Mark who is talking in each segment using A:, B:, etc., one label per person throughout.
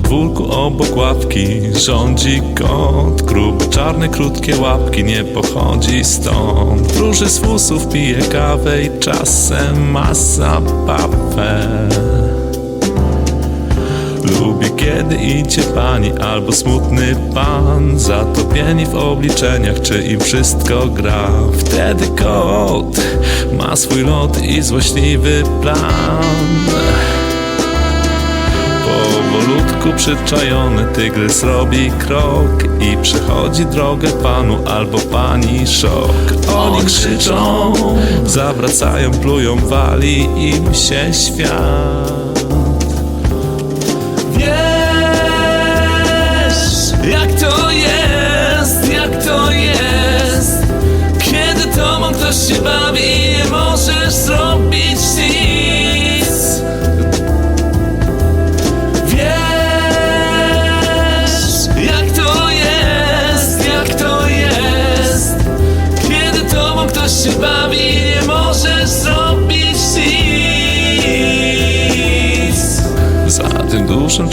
A: Tu obok ławki rządzi kot. Gruby, czarne, krótkie łapki Nie pochodzi stąd. Wróży z fusów pije kawę I czasem masa papę Lubię kiedy idzie pani albo smutny pan. Zatopieni w obliczeniach, czy im wszystko gra. Wtedy kot ma swój lot i złośliwy plan Powolutku przyczajony tygrys robi krok I przechodzi drogę panu albo pani szok. Oni krzyczą, zawracają, plują, wali im się świat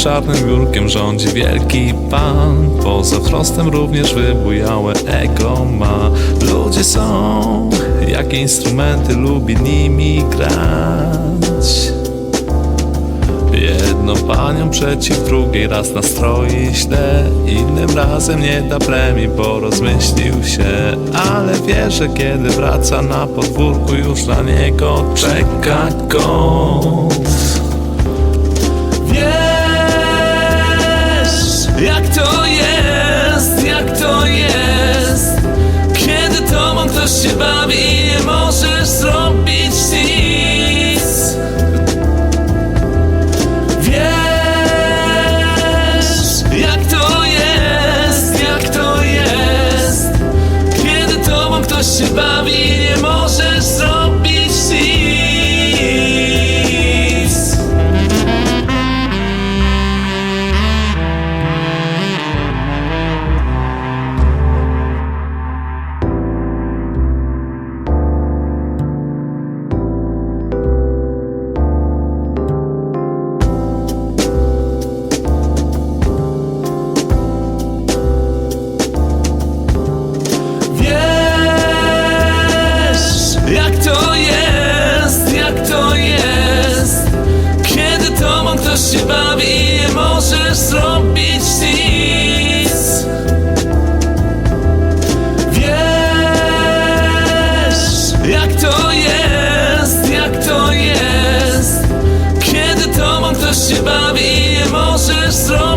A: czarnym biurkiem rządzi wielki pan. Poza wzrostem również wybujałe ego ma. Ludzie są jak instrumenty, lubi nimi grać. Jedną panią przeciw drugiej raz nastroi źle. Innym razem nie da premii, bo rozmyślił się. Ale wie, że kiedy wraca na podwórku już na niego czeka kot się bawi Nie możesz zrobić nic. Wiesz, jak to jest, jak to jest. Kiedy tobą ktoś się bawi to jest, jak to jest. Kiedy tobą ktoś się bawi Nie możesz zrobić